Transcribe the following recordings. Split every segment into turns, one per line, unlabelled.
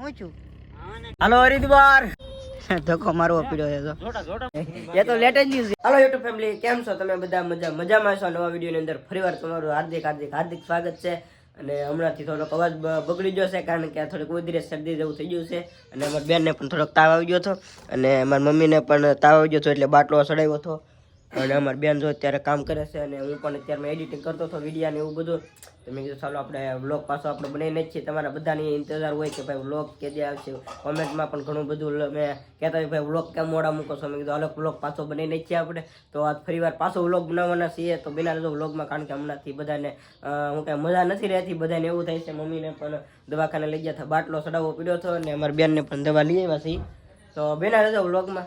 હું છું? હાલો હરિદ્વાર. ધક્કો મારવો પડ્યો છે એ તો latest news hello YouTube family કેમ છો? તમે બધા મજા મજામાં છો? નવા વિડીયોની અંદર ફરીવાર તમારું હાર્દિક હાર્દિક હાર્દિક સ્વાગત છે. અને હમણાંથી થોડોક અવાજ બગડી ગયો છે કારણ કે થોડીક ઉધરે શરદી જેવું થઈ ગયું છે. અને અમારી બેનને પણ થોડોક તાવ આવી ગયો હતો. અને મારી મમ્મીને પણ તાવ આવી ગયો હતો એટલે બાટલો સડાવ્યો હતો. અને અમારી બેન જો અત્યારે કામ કરે છે અને હું પણ અત્યારે એડિટિંગ કરતો હતો વિડીયા ને એવું બધું. તો મેં કીધું, ચાલો આપણે વ્લોગ પાછો આપણે બનાવીને જ છીએ. તમારા બધાની ઇંતજાર હોય કે ભાઈ વ્લોગ કે જે આવશે કોમેન્ટમાં પણ ઘણું બધું મેં કહેતા ભાઈ વ્લોગ કેમ મોડા મૂકો છો? મેં કીધું અલગ વ્લોગ પાછો બનાવીને જ છીએ આપણે. તો આજ ફરીવાર પાછો વ્લોગ બનાવવાના છીએ. તો બિના રહેજો વ્લોગમાં કારણ કે હમણાંથી બધાને હું કાંઈ મજા નથી રહેતી. બધાને એવું થાય છે, મમ્મીને પણ દવાખાને લઈ ગયા હતા, બાટલો ચડાવવો પડ્યો હતો અને અમારી બેનને પણ દવા લઈ આવ્યા છીએ. તો બેના રહેજો વ્લોગમાં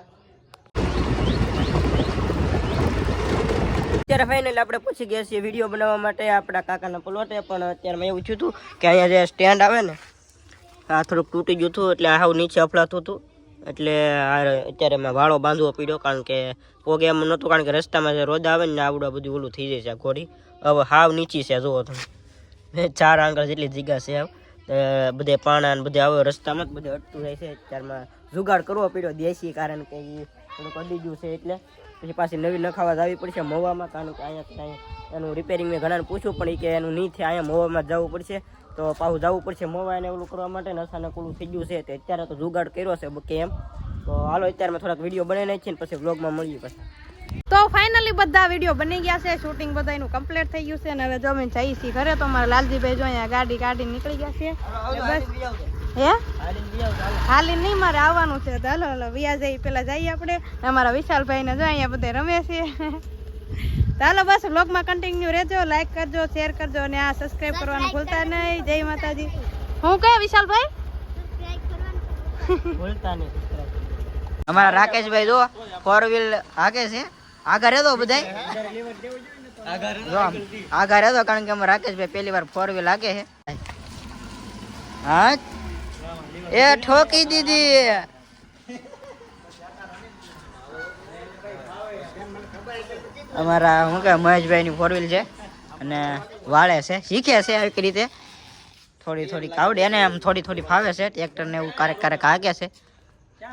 અત્યારે ફાઇનલ આપણે પૂછી ગયા છીએ વીડિયો બનાવવા માટે આપણા કાકાના પ્લોટે, પણ અત્યારમાં એવું થયું હતું કે અહીંયા જે સ્ટેન્ડ આવે ને, આ થોડુંક તૂટી ગયું હતું એટલે હાવ નીચે અફડાતું હતું. એટલે આ અત્યારે મેં વાળો બાંધવો પડ્યો, કારણ કે પોગે એમ નહોતું, કારણ કે રસ્તામાં જે રોજ આવે ને આવડું બધું ઓલું થઈ જાય છે ઘોડી. હવે હાવ નીચી છે, જુઓ તમે. ચાર આંગળ જેટલી જગ્યા છે આવ બધે પાણા ને બધે આવે રસ્તામાં જ બધે અટતું જાય છે. અત્યારમાં જુગાડ કરવો પડ્યો દેશી, કારણ કે એ થોડુંક અડી ગયું છે એટલે. પછી પાછી નવી નખાવા આવી પડશે મવામાં કારણ કે અહીંયા એનું રિપેરિંગ મેં ઘણાને પૂછ્યું પણ એ કે એનું નહીં થાય અહીંયા મવામાં જવું પડશે. તો પાછું જવું પડશે મવા એને ઓલું કરવા માટે ને અચાનક ઓલું થઈ ગયું છે તો અત્યારે તો જુગાડ કર્યો છે કે એમ. તો હાલો અત્યારે મેં થોડાક વીડિયો બનાવી નાખીએ ને પછી વ્લોગમાં મળીએ પછી.
તો ફાઇનલી બધા વીડિયો બની ગયા છે શૂટિંગ બધા એનું કમ્પ્લીટ થઈ ગયું છે અને હવે જો અમે જઈએ છીએ ઘરે તો મારા લાલજીભાઈ જો અહીંયા ગાડી ગાડી નીકળી ગયા છે. બસ. હે? હાલી. નહીં મારે આવવાનું છે તો હાલો હાલો વ્યા જઈ પેલા જઈએ આપણે. અમારા વિશાલભાઈ ને જો અહીંયા બધે રમે છે. તો હાલો બસ બ્લોગમાં કન્ટિન્યુ રહેજો લાઈક કરજો શેર કરજો અને આ સબસ્ક્રાઇબ કરવાનું ભૂલતા નહીં. જય માતાજી. હું કહે વિશાલભાઈ?
ભૂલતા નહીં અમારા રાકેશભાઈ જો ફોર વ્હીલ હાકે છે. આગળ રહેતો આમ, આગળ રહેતો કારણ કે અમારા રાકેશભાઈ પહેલી વાર ફોર વ્હીલ હાકે છે. હા એ ઠોકી દીધી. અમારા શું કે મહેશભાઈ ની ફોર વ્હીલ છે અને વાળે છે શીખે છે આવી રીતે. થોડી થોડી આવડે એને આમ થોડી થોડી ફાવે છે ટ્રેક્ટર ને એવું ક્યારેક ક્યારેક હાકે છે.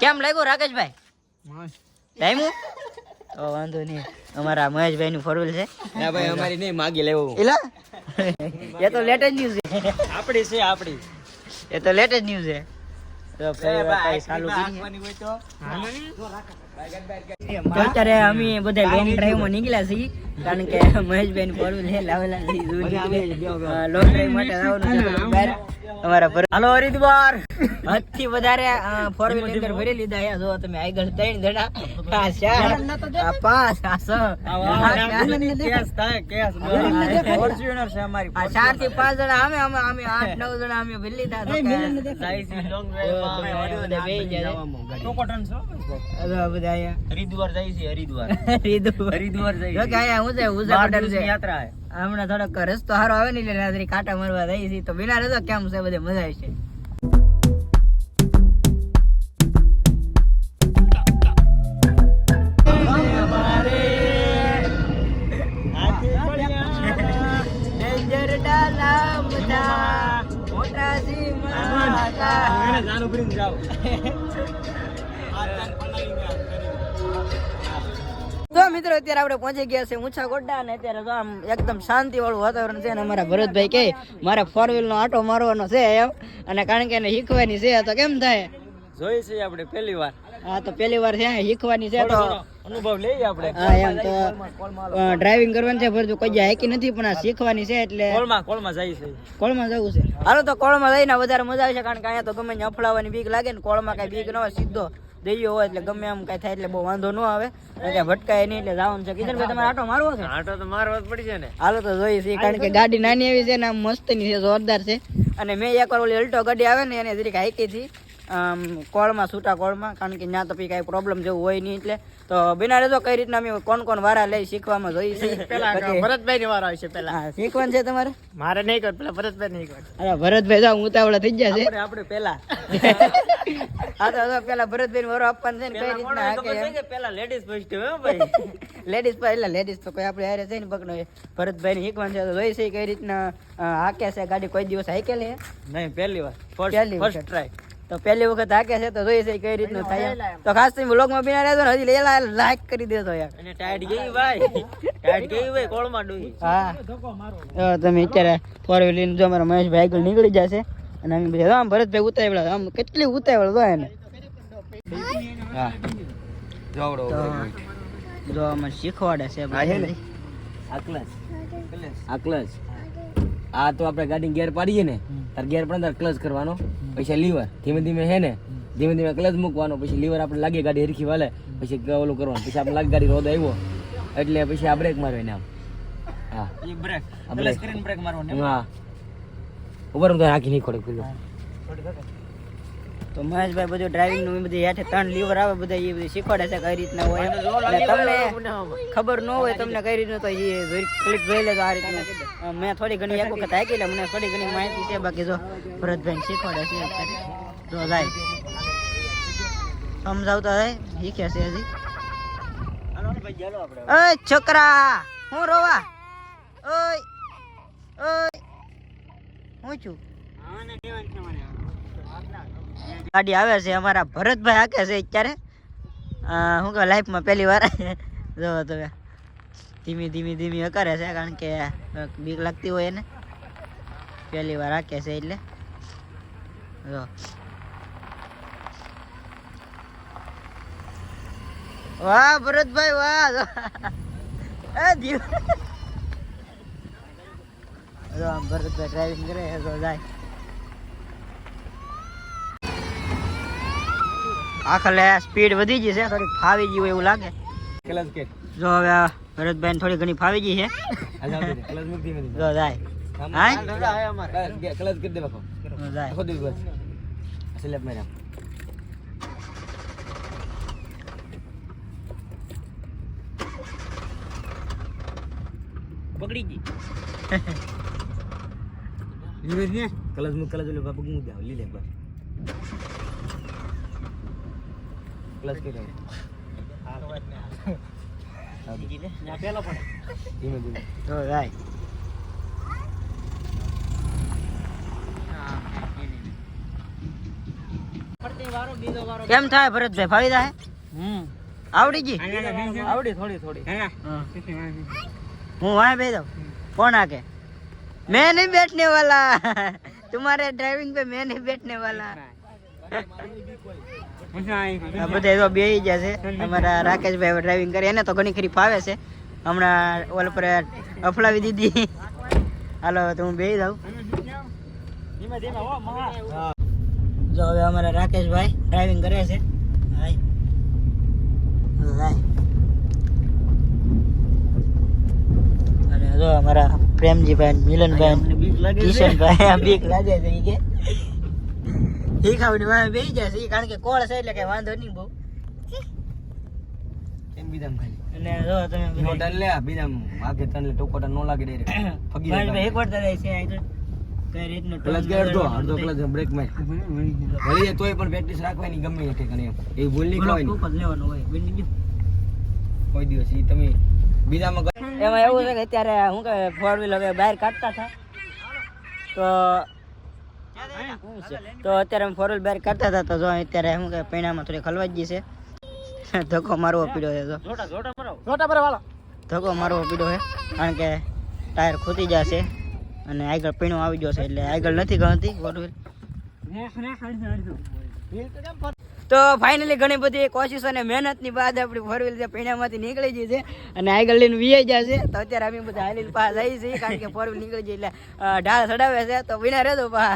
કેમ લાગ્યું રાકેશભાઈ? ટાઈમું તો વાંધો નહીં. અમારા મહેશભાઈ નું ફોર વ્હીલ છે
ભાઈ અમારી નહીં માગી લેવું.
એલા? એ તો લેટેસ્ટ ન્યૂઝ છે.
આપડી છે આપડી.
એ તો લેટેસ્ટ ન્યૂઝ છે. અત્યારે અમે બધા લોંગ ડ્રાઈવમાં નીકળ્યા છીએ કારણ કે મહેશભાઈ ની લાવેલા લોંગ ડ્રાઈવ માટે જવાનું છે બહાર. અમારા પર હાલો હરિદ્વાર. હદથી વધારે ફોર વ્હીલ અંદર ભરી લીધા અહીંયા જો તમે આગળ ત્રણ જણા આ ચાર આ પાંચ આ છ. આ
ફોર્ચ્યુનર છે અમારી
આ ચારથી પાંચ જણા અમે અમે અમે આઠ નવ જણા અમે ભરી લીધા. તો.
છો.
બધા
હરિદ્વાર જાય છે હરિદ્વાર.
હરિદ્વાર.
હરિદ્વાર
જો
જાય
કે હું છે.
યાત્રા છે.
હમણાં થોડોક રસ્તો સારો આવે ને એટલે રાત્રે કાંટા મારવા જાય છે. તો બિના રસ્તો કેમ છે બધે મજા આવશે? મોટા
જાવ
તો મિત્રો અત્યારે આપણે પહોંચી ગયા છે ઊંચા ગોડા અને અત્યારે તો આમ એકદમ શાંતિ વાળું વાતાવરણ છે અને અમારા ભરતભાઈ કે મારે ફોર વ્હીલ નો આટો મારવાનો છે એમ. અને કારણ કે એને શીખવાની છે તો કેમ થાય?
જોઈ છે આપણે પહેલી વાર.
હા તો પહેલી વાર છે શીખવાની છે તો
અનુભવ લઈએ આપણે.
હા એમ તો ડ્રાઇવિંગ કરવાની છે ફરજો કોઈ હાકી નથી પણ આ શીખવાની છે એટલે
કોળમાં કોળમાં જાય છે.
કોળમાં જવું છે. હાલો તો કોળમાં જઈને વધારે મજા આવશે કારણ કે અહીંયા તો ગમે અફડાવવાની અફડાવાની બીક લાગે ને કોળમાં કઈ બીક ન હોય સીધો દઈયો હોય એટલે ગમે એમ કઈ થાય એટલે બહુ વાંધો ન આવે. એટલે ભટકાય નહીં એટલે જવાનું છે. કિશનભાઈ તમારે આટો મારવો છે?
આટો તો મારવો જ પડી છે ને.
હાલો તો જોઈએ છીએ કારણ કે ગાડી નાની એવી છે ને આમ મસ્તની છે જોરદાર છે. અને મેં એકવાર ઓલી અલ્ટો ગાડી આવે ને એને જરીક હાઈકી હતી આમ કોળમાં છૂટા કોળમાં કારણ કે ત્યાં તો પછી કાંઈ પ્રોબ્લેમ જેવું હોય નહીં એટલે. તો બિના રહેજો કઈ રીતના અમે કોણ કોણ વારા લઈ શીખવામાં જોઈએ છે પેલા
ભરતભાઈ ની હોય છે પેલા.
શીખવાનું છે તમારે?
મારે નહીં કર પેલા ભરતભાઈ નહીં કર
અરે ભરતભાઈ જાવ ઉતાવળા થઈ ગયા છે.
આપણે પેલા.
હા તો પેલા ભરતભાઈ વરો આપવાનું છે ને કઈ રીતના હાકે એમ.
પેલા લેડીઝ ફર્સ્ટ હો ભાઈ.
લેડીઝ પર એટલે લેડીઝ તો કોઈ આપણે હારે ને પકડો ભરતભાઈ ને શીખવાનું છે તો જોઈ છે કઈ રીતના હાકે છે ગાડી કોઈ દિવસ હાકેલી હે
નહીં પહેલી વાર.
પહેલી
ફર્સ્ટ ટ્રાય
તો પહેલી વખત હાકે છે તો જોઈ છે કઈ રીતનું થાય તો ખાસ તમે વ્લોગમાં બિના રહેજો ને હજી લેલા લાઈક કરી દેજો યાર.
અને ટાઈટ ગઈ ભાઈ. ટાઈટ ગઈ ભાઈ કોળમાં ડૂબી.
હા. તમે અત્યારે ફોર વ્હીલ લઈને જો અમારા મહેશભાઈ આગળ નીકળી જશે. અને અમે બધા આમ ભરતભાઈ ઉતાવળા આમ કેટલી ઉતાવળ જો એને.
હા. જોવડો
તો જો અમે શીખવાડે છે
આ ને? આ ક્લચ આ ક્લચ આ તો આપણે ગાડી ગેર પાડીએ ને તાર ગેર પણ તાર ક્લચ કરવાનો. પછી લીવર. ધીમે ધીમે હે ને ધીમે ધીમે ક્લચ મૂકવાનો પછી લીવર આપણે લાગે ગાડી હરખી વાલે પછી ઓલું કરવાનું. પછી આપણે લાગે ગાડી રોદ આવ્યો એટલે પછી આ બ્રેક મારવાની આમ. હા.
બ્રેક
બ્રેક
સ્ક્રીન બ્રેક મારવાની
હા. ઉપર તો રાખી નહીં ખોડે ખુલ્લો.
તો મહેશભાઈ બધું ડ્રાઇવિંગનું એ બધી હેઠે ત્રણ લીવર આવે બધા એ બધું શીખવાડે છે કઈ રીતના હોય. એટલે તમને ખબર ન હોય તમને કઈ રીતનું તો એ ક્લિક જોઈ લેજો આ રીતના. મેં થોડી ઘણી એક વખત હાકી એટલે મને થોડી ઘણી માહિતી છે. બાકી જો ભરતભાઈ શીખવાડે છે જો જાય. સમજાવતા હોય શીખ્યા છે હજી. છોકરા હું રોવા? ઓય ઓય. હું છું ગાડી આવે છે અમારા ભરતભાઈ આકે છે અત્યારે. શું કહે લાઈફમાં પહેલી વાર. જોવો તમે ધીમી ધીમી ધીમી કરે છે કારણ કે બીક લાગતી હોય એને. પહેલી વાર આકે છે એટલે. જો. વાહ ભરતભાઈ વાહ એ જીવ જો આમ ભરતભાઈ ડ્રાઇવિંગ કરે તો જાય. આખલે સ્પીડ વધી ગઈ છે થોડીક ફાવી ગયું એવું લાગે. જો હવે ભરતભાઈ થોડી ઘણી ફાવી ગઈ છે. જો જાય. પકડી
clutch Livernya? Kalau semua kalau dulu bapak muda, beli lebar.
Kelas kita. કેમ થાય ભરતભાઈ ફાવી જાય આવડી ગઈ
આવડી થોડી થોડી
હું વાય બે દઉં કોણ આકે मैं नहीं बैठने वाला तुम्हारे ड्राइविंग पे मैं नहीं बैठने वाला આ બધા તો બે જશે અમારા રાકેશભાઈ હવે ડ્રાઇવિંગ કરે એને તો ઘણી ખરી ફાવે છે હમણાં ઓલ પર અફલાવી દીધી હાલો તો હું બેસી જાઉં જો હવે અમારા રાકેશભાઈ ડ્રાઇવિંગ કરે છે હાય. હાય. અને જો અમારા પ્રેમજીભાઈ મિલનભાઈ કિશનભાઈ આ બીક લાગે છે કે. એ ખાવડી વાળા બેસી જશે કારણ કે કોળ છે એટલે કઈ વાંધો નહીં બહુ.
એમ બીજામ ખાલી
અને જો તમે
નો લે બીજામ આગે ટન લે નો લાગે ડાયરેક્ટ ફગી
ભાઈ એક વાર તને છે આ કઈ રીતનું
ક્લચ કે અડધો અડધો ક્લચ બ્રેક માર. તોય પણ પ્રેક્ટિસ રાખવાની ગમે એ ઠેકાણે એમ. એ ભૂલ નહીં
લેવાનું હોય.
કોઈ દિવસ એ તમે બીજામાં
એમાં એવું છે કે અત્યારે હું કે ફોર વ્હીલ હવે બહાર કાઢતા હતા. તો તો અત્યારે અમે ફોર વ્હીલ બહાર કાઢતા હતા તો જો અત્યારે શું કે પૈણામાં થોડી ખલવાઈ ગઈ છે. ધક્કો મારવો પીડ્યો છે ધક્કો મારવો પીડ્યો છે કારણ કે ટાયર ખૂટી જશે અને આગળ પીણું આવી જશે એટલે આગળ નથી ગણતી ફોર વ્હીલ તો ફાઇનલી ઘણી બધી કોશિશ અને મહેનતની બાદ આપણી ફોર વ્હીલ પૈણામાંથી નીકળી ગઈ છે અને આગળ લઈને વીઆઈ જશે તો અત્યારે અમે બધા હાલીને પાસ આવી છીએ, કારણ કે ફોર વ્હીલ નીકળી ગઈ એટલે ઢાળ ચડાવે છે, તો વિના રહેતો પા.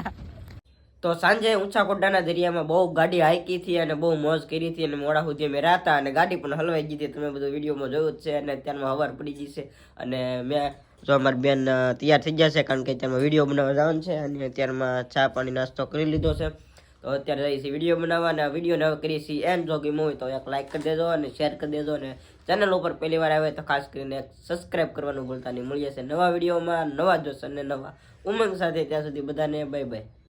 તો સાંજે ઊંચા કોડાના દરિયામાં બહુ ગાડી હાઈકી હતી અને બહુ મોજ કરી હતી અને મોડા સુધી અમે રાતા અને ગાડી પણ હલવાઈ ગઈ હતી. તમે બધું વિડીયોમાં જોયું જ છે અને અત્યારમાં હવાર પડી ગઈ છે અને મેં, જો અમારી બેન તૈયાર થઈ જશે કારણ કે અત્યારમાં વીડિયો બનાવવા જવાનું છે અને અત્યારમાં ચા પાણી નાસ્તો કરી લીધો છે. તો અત્યારે જઈએ છીએ વીડિયો બનાવવા અને વીડિયો ન કરીએ છીએ એમ જો ગમ્યો હોય તો એક લાઈક કરી દેજો અને શેર કરી દેજો અને ચેનલ ઉપર પહેલી વાર આવે તો ખાસ કરીને સબસ્ક્રાઇબ કરવાનું ભૂલતા નહીં. મળીએ છે નવા વિડીયોમાં, નવા જોશ અને નવા. ઉમંગ સાથે ત્યાં સુધી બધાને બાય બાય